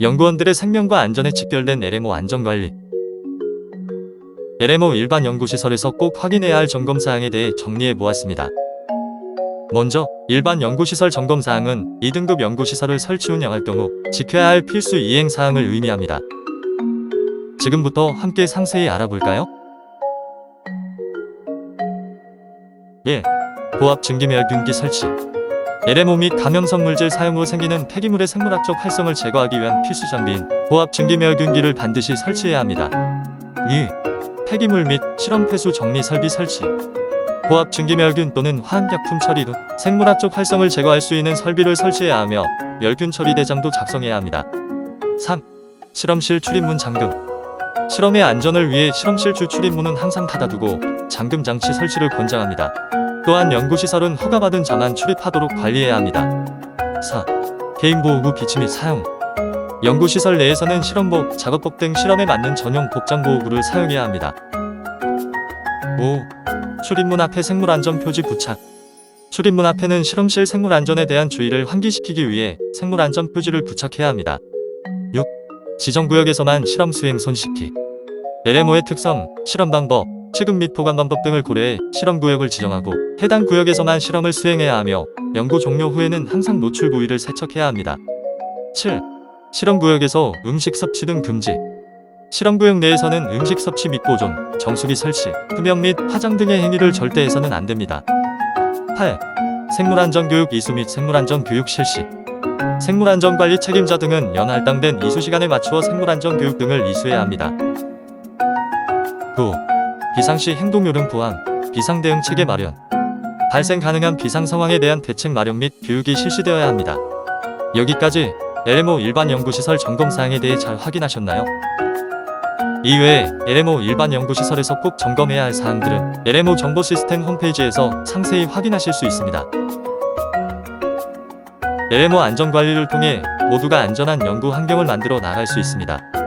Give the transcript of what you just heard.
연구원들의 생명과 안전에 직결된 LMO 안전관리. LMO 일반 연구시설에서 꼭 확인해야 할 점검사항에 대해 정리해 보았습니다. 먼저, 일반 연구시설 점검사항은 2등급 연구시설을 설치 운영할 경우 지켜야 할 필수 이행사항을 의미합니다. 지금부터 함께 상세히 알아볼까요? 1. 고압 증기멸균기 설치 LMO 및 감염성 물질 사용 후 생기는 폐기물의 생물학적 활성을 제거하기 위한 필수 장비인 고압 증기멸균기를 반드시 설치해야 합니다. 2. 폐기물 및 실험 폐수 정리 설비 설치 고압 증기멸균 또는 화학약품 처리 후 생물학적 활성을 제거할 수 있는 설비를 설치해야 하며 멸균 처리 대장도 작성해야 합니다. 3. 실험실 출입문 잠금 실험의 안전을 위해 실험실 주 출입문은 항상 닫아두고 잠금 장치 설치를 권장합니다. 또한 연구시설은 허가받은 자만 출입하도록 관리해야 합니다. 4. 개인보호구 비치 및 사용 연구시설 내에서는 실험복, 작업복 등 실험에 맞는 전용 복장보호구를 사용해야 합니다. 5. 출입문 앞에 생물안전 표지 부착 출입문 앞에는 실험실 생물안전에 대한 주의를 환기시키기 위해 생물안전 표지를 부착해야 합니다. 6. 지정구역에서만 실험 수행 손쉽기 LMO의 특성, 실험 방법, 취급 및 보관 방법 등을 고려해 실험 구역을 지정하고 해당 구역에서만 실험을 수행해야 하며 연구 종료 후에는 항상 노출 부위를 세척해야 합니다. 7. 실험 구역에서 음식 섭취 등 금지. 실험 구역 내에서는 음식 섭취 및 보존, 정수기 설치, 흡연 및 화장 등의 행위를 절대 해서는 안 됩니다. 8. 생물안전 교육 이수 및 생물안전 교육 실시. 생물안전관리 책임자 등은 연 할당된 이수 시간에 맞추어 생물안전 교육 등을 이수해야 합니다. 9. 비상시 행동 요령 보완, 비상 대응 체계 마련. 발생 가능한 비상 상황에 대한 대책 마련 및 교육이 실시되어야 합니다. 여기까지 LMO 일반 연구시설 점검 사항에 대해 잘 확인하셨나요? 이외에 LMO 일반 연구시설에서 꼭 점검해야 할 사항들은 LMO 정보 시스템 홈페이지에서 상세히 확인하실 수 있습니다. LMO 안전관리를 통해 모두가 안전한 연구 환경을 만들어 나갈 수 있습니다.